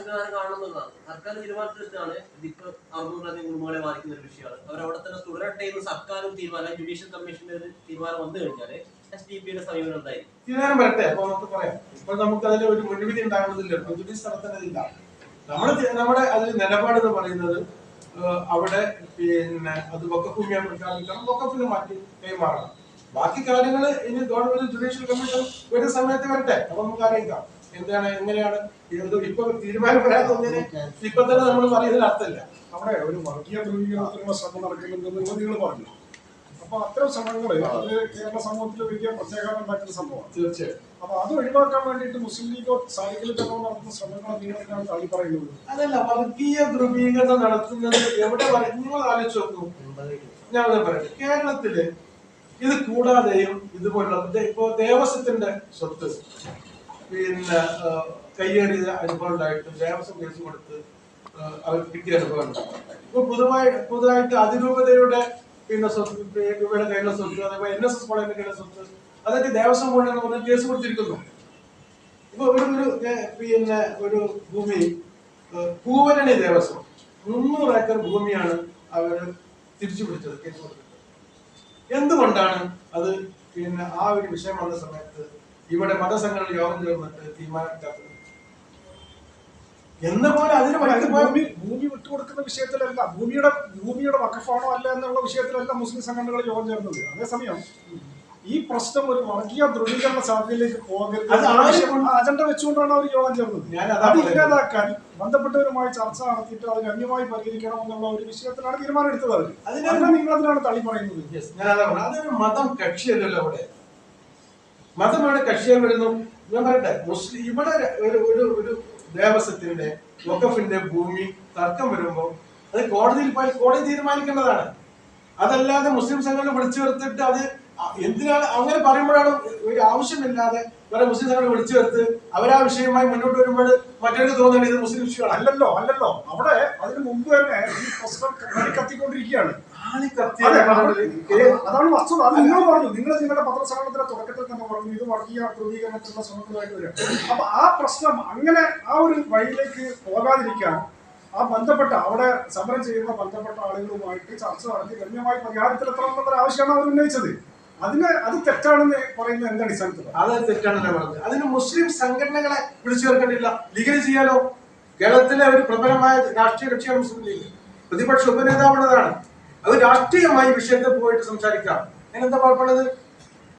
സംവിധാനം കാണുന്നതാണ് സർക്കാർ തീരുമാനത്തിലാണ് ഇതിപ്പോ അറുന്നൂറിലധികം കുടുംബങ്ങളെ ബാധിക്കുന്ന ഒരു വിഷയമാണ്. അവർ അവിടെ തന്നെ തുടരട്ടെ എന്ന് സർക്കാരും തീരുമാനം ജുഡീഷ്യൽ കമ്മീഷന്റെ ഒരു തീരുമാനം വന്നു കഴിഞ്ഞാൽ എസ് ഡി പിയുടെ സമീപനം എന്തായിരിക്കും? തീരുമാനം വരട്ടെ. അപ്പൊ നമുക്ക് പറയാം. ഇപ്പൊ നമുക്ക് അതിൽ ഒരു മുൻവിധി ഉണ്ടാകുന്നതില്ല പ്രജുഡീസ് നടത്തേണ്ടതില്ല നമ്മൾ നമ്മുടെ അതിൽ നിലപാട് എന്ന് പറയുന്നത് അവിടെ പിന്നെ അത് വക്കഭൂമിയായി പ്രഖ്യാപിക്കണം വക്കഫിന് മാറ്റി കൈമാറണം. ബാക്കി കാര്യങ്ങൾ ഇനി ഗവൺമെന്റ് ജുഡീഷ്യൽ കമ്മീഷൻ വരുന്ന സമയത്ത് വരട്ടെ. അപ്പൊ നമുക്ക് അറിയിക്കാം. എന്താണ് എങ്ങനെയാണ്? ഇപ്പൊ തീരുമാനം വരാതെ ഒന്നിനെ ഇപ്പൊ തന്നെ നമ്മൾ പറയുന്നതിൽ അർത്ഥമില്ല. അവിടെ ഒരു വർഗീയ ധ്രുവീകരണത്തിനുള്ള ശ്രമം നടക്കുന്നുണ്ടെന്ന് നിങ്ങൾ പറഞ്ഞു. അപ്പൊ അത്തരം ശ്രമങ്ങൾ അത് കേരള സമൂഹത്തിൽ വലിയ പ്രത്യേകത ഉണ്ടാക്കുന്ന സംഭവമാണ്. തീർച്ചയായും. അപ്പൊ അത് ഒഴിവാക്കാൻ വേണ്ടിയിട്ട് മുസ്ലിം ലീഗോ സാലിക്കൽ ജനറോ നടത്തുന്ന ശ്രമങ്ങൾ നിങ്ങൾ എന്താണ് തള്ളി പറയുന്നത്? അതല്ല വർഗീയ ധ്രുവീകരണം നടത്തുന്നത് എവിടെ നിങ്ങൾ ആലോചിച്ച് നോക്കൂ. ഞാൻ പറയട്ടെ. കേരളത്തിൽ ഇത് കൂടാതെയും ഇതുപോലുള്ള ഇപ്പോ ദേവസ്വത്തിന്റെ സ്വത്ത് പിന്നെ കയ്യേറിയ അനുഭവം ഉണ്ടായിട്ട് ദേവസ്വം കേസ് കൊടുത്ത് അവർക്ക് കിട്ടിയ അനുഭവം ഇപ്പൊ പുതുതായി പുതുതായിട്ട് അതിരൂപതയുടെ പിന്നെ സ്വത്ത് ഇവരുടെ കയ്യിലുള്ള സ്വത്ത് അതേപോലെ എൻ എസ് എസ് കോളേജിന്റെ കയ്യിലുള്ള സ്വത്ത് അതൊക്കെ ദേവസ്വം ബോർഡിൽ എന്ന് പറഞ്ഞ് കേസ് കൊടുത്തിരിക്കുന്നു. ഇപ്പൊ ഒരു ഒരു പിന്നെ ഒരു ഭൂമി പൂവരണി ദേവസ്വം മുന്നൂറ് ഏക്കർ ഭൂമിയാണ് അവർ തിരിച്ചു പിടിച്ചത് കേസ് കൊടുത്തിട്ട്. എന്തുകൊണ്ടാണ് അത് പിന്നെ ആ ഒരു വിഷയം വന്ന സമയത്ത് ഇവിടെ മതസംഘടന യോഗം ചേർന്നിട്ട് തീരുമാനമെടുക്കാത്തത്. എന്ന പോലെ അതിന് ഭൂമി ഭൂമി വിട്ടുകൊടുക്കുന്ന വിഷയത്തിലല്ല ഭൂമിയുടെ ഭൂമിയുടെ വക്കഫാണോ അല്ല എന്നുള്ള വിഷയത്തിലല്ല മുസ്ലിം സംഘടനകൾ യോഗം ചേർന്നത്. അതേസമയം ഈ പ്രശ്നം ഒരു വർഗീയ ധ്രുവീകരണ സാധ്യതയിലേക്ക് പോകരുത് അജണ്ട വെച്ചുകൊണ്ടാണ് അവർ യോഗം ചേർന്നത്. ഞാൻ അതാ. ഇല്ലാതാക്കാൻ ബന്ധപ്പെട്ടവരുമായി ചർച്ച നടത്തിയിട്ട് അത് അന്യമായി പരിഹരിക്കണം എന്നുള്ള ഒരു വിഷയത്തിലാണ് തീരുമാനം എടുത്തത് അവർ. അതിന് നിങ്ങൾ അതിനാണ് തള്ളി പറയുന്നത്. അതൊരു മതം കക്ഷിയല്ലല്ലോ അവിടെ. മതമാണ് കക്ഷിയാൽ വരുന്നു ഞാൻ പറയട്ടെ മുസ്ലിം ഇവിടെ ഒരു ഒരു ദേവസ്വത്തിന്റെ വക്കഫിന്റെ ഭൂമി തർക്കം വരുമ്പോൾ അത് കോടതിയിൽ പോയി കോടതി തീരുമാനിക്കേണ്ടതാണ്. അതല്ലാതെ മുസ്ലിം സംഘടന വിളിച്ചു ചേർത്തിട്ട് അത് എന്തിനാണ് അങ്ങനെ പറയുമ്പോഴാണ് ഒരു ആവശ്യമില്ലാതെ വേറെ മുസ്ലിം സംഘടന വിളിച്ചു ചേർത്ത് അവരാ വിഷയമായി മുന്നോട്ട് വരുമ്പോൾ മറ്റൊരു തോന്നുന്നത് ഇത് മുസ്ലിം വിഷയമാണ്. അല്ലല്ലോ അല്ലല്ലോ. അവിടെ അതിന് മുമ്പ് തന്നെ ഈ പ്രശ്നം കത്തി- കത്തിക്കൊണ്ടിരിക്കുകയാണ് അതാണ് വസ്തുത. അത് നിങ്ങൾ പറഞ്ഞു നിങ്ങൾ നിങ്ങളുടെ പത്രസമ്മേളനത്തിന്റെ തുടക്കത്തിൽ തന്നെ പറഞ്ഞു ഇത് വർഗീയ ധ്രുവീകരണത്തിനുള്ള ശ്രമങ്ങളായിട്ട് വരും അപ്പൊ ആ പ്രശ്നം അങ്ങനെ ആ ഒരു വഴിയിലേക്ക് പോകാതിരിക്കാൻ ആ ബന്ധപ്പെട്ട അവിടെ സമരം ചെയ്യുന്ന ബന്ധപ്പെട്ട ആളുകളുമായിട്ട് ചർച്ച നടത്തി ഗണ്യമായി പരിഹാരത്തിലെത്തണം എന്നുള്ള ആവശ്യമാണ് അവർ ഉന്നയിച്ചത്. അതിന് അത് തെറ്റാണെന്ന് പറയുന്നത് എന്ത് അടിസ്ഥാനത്തിൽ അത് തെറ്റാണെന്ന് പറഞ്ഞത്. അതിന് മുസ്ലിം സംഘടനകളെ വിളിച്ചു ചേർക്കേണ്ടില്ല ലീഗൽ ചെയ്യാലോ? കേരളത്തിലെ ഒരു പ്രബലമായ രാഷ്ട്രീയ കക്ഷിയാണ് മുസ്ലിം ലീഗ്. പ്രതിപക്ഷ ഉപനേതാവുള്ളതാണ് അത് രാഷ്ട്രീയമായി വിഷയത്തെ പോയിട്ട് സംസാരിക്കാം. അതിനെന്താ കുഴപ്പമുള്ളത്